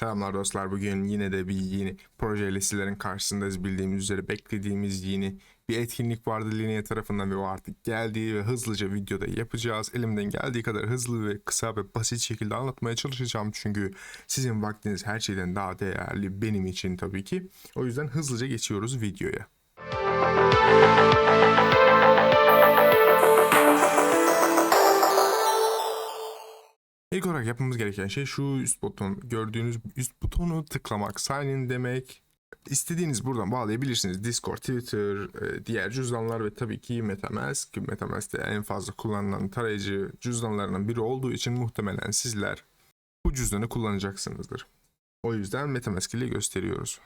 Selamlar dostlar. Bugün yine de bir yeni projeyle sizlerin karşısındayız. Bildiğimiz üzere beklediğimiz yeni bir etkinlik vardı Linea tarafından ve o artık geldi ve hızlıca videoda yapacağız. Elimden geldiği kadar hızlı ve kısa ve basit şekilde anlatmaya çalışacağım. Çünkü sizin vaktiniz her şeyden daha değerli benim için tabii ki. O yüzden hızlıca geçiyoruz videoya. İlk olarak yapmamız gereken şey şu üst buton gördüğünüz üst butonu tıklamak. Sign in demek. İstediğiniz buradan bağlayabilirsiniz. Discord, Twitter, e, diğer cüzdanlar ve tabii ki Metamask. Metamask de en fazla kullanılan tarayıcı cüzdanlarından biri olduğu için muhtemelen sizler bu cüzdanı kullanacaksınızdır. O yüzden Metamask ile gösteriyoruz.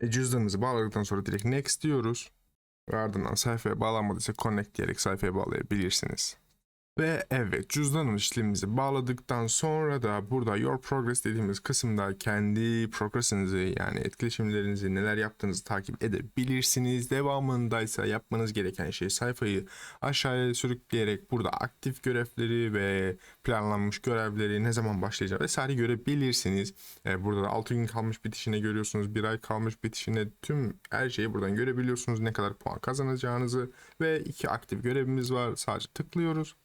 E, cüzdanınızı bağladıktan sonra direkt Next diyoruz. Ve ardından sayfaya bağlanmadıysa Connect diyerek sayfaya bağlayabilirsiniz. Ve evet cüzdanın işlemimizi bağladıktan sonra da burada Your Progress dediğimiz kısımda kendi progressinizi yani etkileşimlerinizi neler yaptığınızı takip edebilirsiniz. Devamındaysa yapmanız gereken şey sayfayı aşağıya sürükleyerek burada aktif görevleri ve planlanmış görevleri ne zaman başlayacağı vesaire görebilirsiniz. Ee, burada da 6 gün kalmış bitişine görüyorsunuz. 1 ay kalmış bitişine tüm her şeyi buradan görebiliyorsunuz. Ne kadar puan kazanacağınızı ve iki aktif görevimiz var. Sadece tıklıyoruz.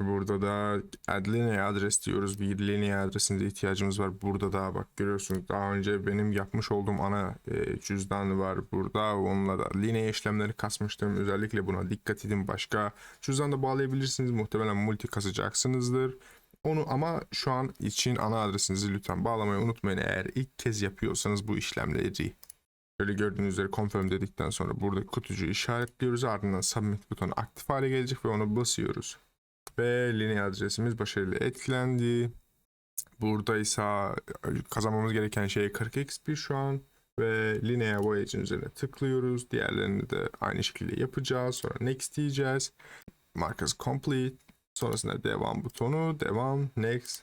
Burada da add linear adres diyoruz. Bir linear adresine ihtiyacımız var. Burada da bak görüyorsunuz daha önce benim yapmış olduğum ana e, cüzdan var burada. Onunla da linear işlemleri kasmıştım. Özellikle buna dikkat edin. Başka cüzdan da bağlayabilirsiniz. Muhtemelen multi kasacaksınızdır. Onu ama şu an için ana adresinizi lütfen bağlamayı unutmayın eğer ilk kez yapıyorsanız bu işlemleri. Böyle gördüğünüz üzere confirm dedikten sonra burada kutucuğu işaretliyoruz. Ardından submit butonu aktif hale gelecek ve onu basıyoruz ve linear adresimiz başarıyla etkilendi. Burada ise kazanmamız gereken şey 40 XP şu an ve Linear Voyage'in üzerine tıklıyoruz. Diğerlerini de aynı şekilde yapacağız. Sonra Next diyeceğiz. Markası Complete. Sonrasında devam butonu, devam, Next.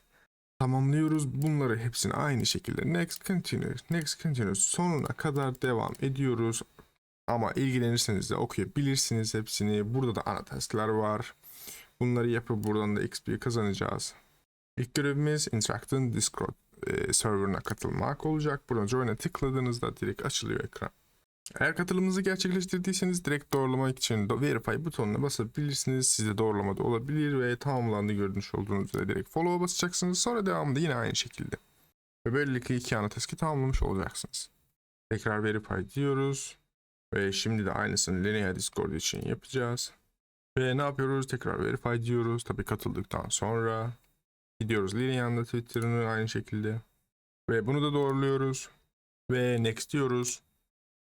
Tamamlıyoruz. Bunları hepsini aynı şekilde Next Continue, Next Continue sonuna kadar devam ediyoruz. Ama ilgilenirseniz de okuyabilirsiniz hepsini. Burada da ana tasklar var. Bunları yapıp buradan da XP kazanacağız. İlk görevimiz Interact'ın Discord e, serverına katılmak olacak. Buradan Join'e tıkladığınızda direkt açılıyor ekran. Eğer katılımınızı gerçekleştirdiyseniz direkt doğrulamak için Verify butonuna basabilirsiniz. Sizde doğrulama da olabilir ve tamamlandı görmüş olduğunuz üzere direkt Follow'a basacaksınız. Sonra devamında yine aynı şekilde. Ve böylelikle iki ana task'i tamamlamış olacaksınız. Tekrar Verify diyoruz. Ve şimdi de aynısını Linear Discord için yapacağız. Ve ne yapıyoruz? Tekrar verify diyoruz. Tabii katıldıktan sonra gidiyoruz Lilian'da Twitter'ını aynı şekilde. Ve bunu da doğruluyoruz. Ve next diyoruz.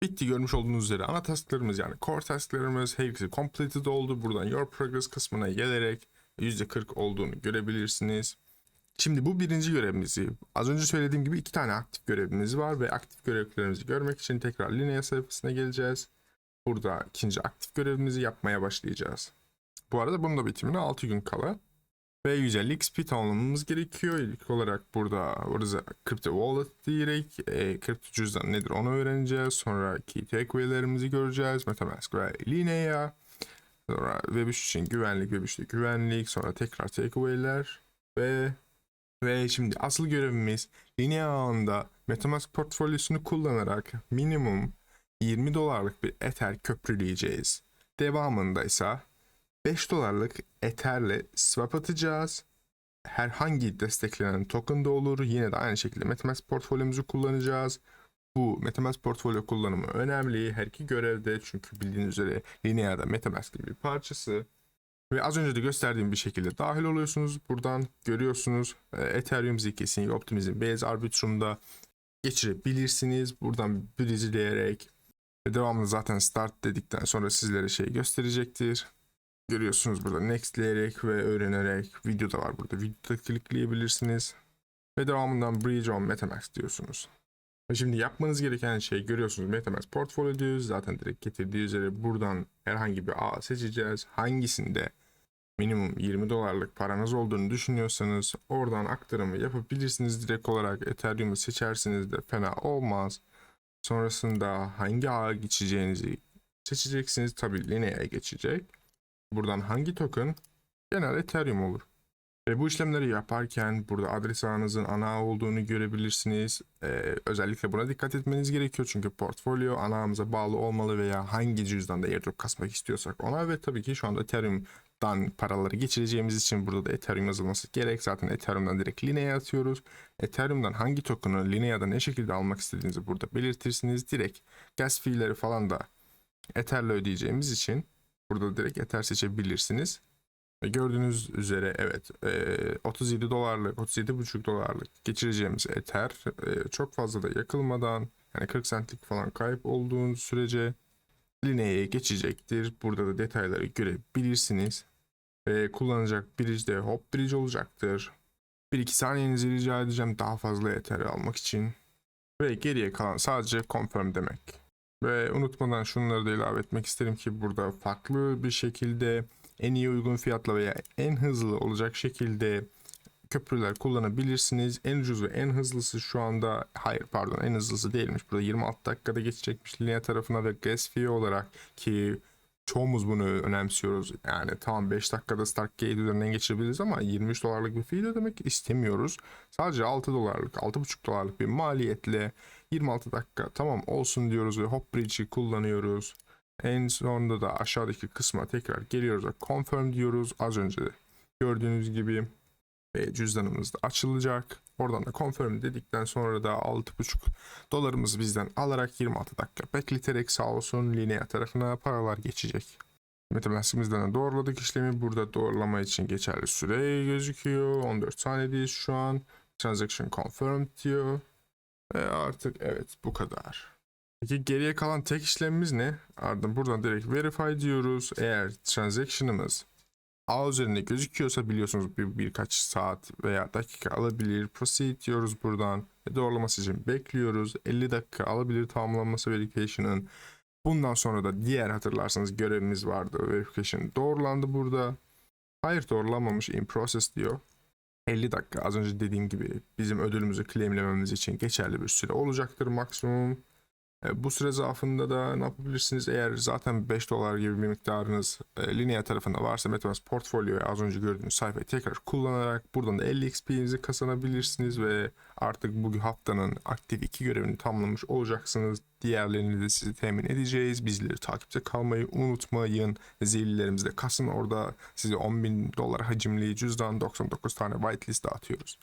Bitti görmüş olduğunuz üzere ana tasklarımız yani core tasklarımız hepsi completed oldu. Buradan your progress kısmına gelerek %40 olduğunu görebilirsiniz. Şimdi bu birinci görevimizi az önce söylediğim gibi iki tane aktif görevimiz var ve aktif görevlerimizi görmek için tekrar Linea sayfasına geleceğiz. Burada ikinci aktif görevimizi yapmaya başlayacağız. Bu arada bunun da bitimine 6 gün kala. Ve 150 XP tamamlamamız gerekiyor. İlk olarak burada burada Crypto Wallet diyerek e, kripto cüzdan nedir onu öğreneceğiz. Sonra key takeaway'lerimizi göreceğiz. Metamask ve Linea. Sonra Web3 için güvenlik, Web3'te güvenlik. Sonra tekrar takeaway'ler. Ve ve şimdi asıl görevimiz Linea ağında Metamask portfolyosunu kullanarak minimum 20 dolarlık bir Ether köprüleyeceğiz. Devamında ise 5 dolarlık Ether'le swap atacağız. Herhangi desteklenen token da olur. Yine de aynı şekilde Metamask portfolyomuzu kullanacağız. Bu Metamask portfolyo kullanımı önemli. Her iki görevde çünkü bildiğiniz üzere Linea'da Metamask gibi bir parçası. Ve az önce de gösterdiğim bir şekilde dahil oluyorsunuz. Buradan görüyorsunuz e, Ethereum zk'sini Optimism Base Arbitrum'da geçirebilirsiniz. Buradan bridgeleyerek ve devamlı zaten start dedikten sonra sizlere şey gösterecektir. Görüyorsunuz burada nextleyerek ve öğrenerek video da var burada. Videoda klikleyebilirsiniz. Ve devamından Bridge on Metamask diyorsunuz. Ve şimdi yapmanız gereken şey görüyorsunuz Metamask Portfolio diyoruz. Zaten direkt getirdiği üzere buradan herhangi bir ağ seçeceğiz. Hangisinde minimum 20 dolarlık paranız olduğunu düşünüyorsanız oradan aktarımı yapabilirsiniz. Direkt olarak Ethereum'u seçersiniz de fena olmaz. Sonrasında hangi ağa geçeceğinizi seçeceksiniz. Tabii Linea'ya geçecek. Buradan hangi token? Genel Ethereum olur. Ve bu işlemleri yaparken burada adres ağınızın ana ağ olduğunu görebilirsiniz. Ee, özellikle buna dikkat etmeniz gerekiyor çünkü portfolyo ana ağımıza bağlı olmalı veya hangi cüzdanda airdrop kasmak istiyorsak ona ve tabii ki şu anda Ethereum'dan paraları geçireceğimiz için burada da Ethereum yazılması gerek. Zaten Ethereum'dan direkt Linea'ya atıyoruz. Ethereum'dan hangi token'ı Linea'da ne şekilde almak istediğinizi burada belirtirsiniz. Direkt gas fee'leri falan da Ether'le ödeyeceğimiz için burada direkt Ether seçebilirsiniz. Gördüğünüz üzere evet e, 37 dolarlık 37,5 dolarlık geçireceğimiz Ether e, çok fazla da yakılmadan yani 40 centlik falan kayıp olduğu sürece Linea'ya geçecektir. Burada da detayları görebilirsiniz. Ve kullanacak bridge de Hop Bridge olacaktır. 1-2 saniyenizi rica edeceğim daha fazla Ether almak için. Ve geriye kalan sadece confirm demek. Ve unutmadan şunları da ilave etmek isterim ki burada farklı bir şekilde en iyi uygun fiyatla veya en hızlı olacak şekilde köprüler kullanabilirsiniz. En ucuz ve en hızlısı şu anda hayır pardon en hızlısı değilmiş. Burada 26 dakikada geçecekmiş Linea tarafına ve gas fee olarak ki çoğumuz bunu önemsiyoruz. Yani tamam 5 dakikada Stargate üzerinden geçirebiliriz ama 23 dolarlık bir fee de ödemek istemiyoruz. Sadece 6 dolarlık 6,5 dolarlık bir maliyetle 26 dakika tamam olsun diyoruz ve Hop Bridge'i kullanıyoruz. En sonunda da aşağıdaki kısma tekrar geliyoruz ve confirm diyoruz. Az önce gördüğünüz gibi ve cüzdanımız da açılacak. Oradan da confirm dedikten sonra da 6,5 dolarımızı bizden alarak 26 dakika bekleterek sağ olsun Linea tarafına paralar geçecek. Metamask'imizden de doğruladık işlemi. Burada doğrulama için geçerli süre gözüküyor. 14 saniyedeyiz şu an. Transaction confirmed diyor. Ve artık evet bu kadar. Peki geriye kalan tek işlemimiz ne? Ardından buradan direkt verify diyoruz. Eğer transaction'ımız ağ üzerinde gözüküyorsa biliyorsunuz bir, birkaç saat veya dakika alabilir. Proceed diyoruz buradan. Ve doğrulaması için bekliyoruz. 50 dakika alabilir tamamlanması verification'ın. Bundan sonra da diğer hatırlarsanız görevimiz vardı. Verification doğrulandı burada. Hayır doğrulanmamış in process diyor. 50 dakika az önce dediğim gibi bizim ödülümüzü claimlememiz için geçerli bir süre olacaktır maksimum. E, Bu süre zarfında da ne yapabilirsiniz? Eğer zaten 5 dolar gibi bir miktarınız e, Linea tarafında varsa MetaMask portfolyoyu az önce gördüğünüz sayfayı tekrar kullanarak buradan da 50 XP'nizi kazanabilirsiniz ve artık bu haftanın aktif iki görevini tamamlamış olacaksınız. Diğerlerini de sizi temin edeceğiz. Bizleri takipte kalmayı unutmayın. Zillilerimizi de kasın. Orada size 10 bin dolar hacimli cüzdan 99 tane whitelist dağıtıyoruz.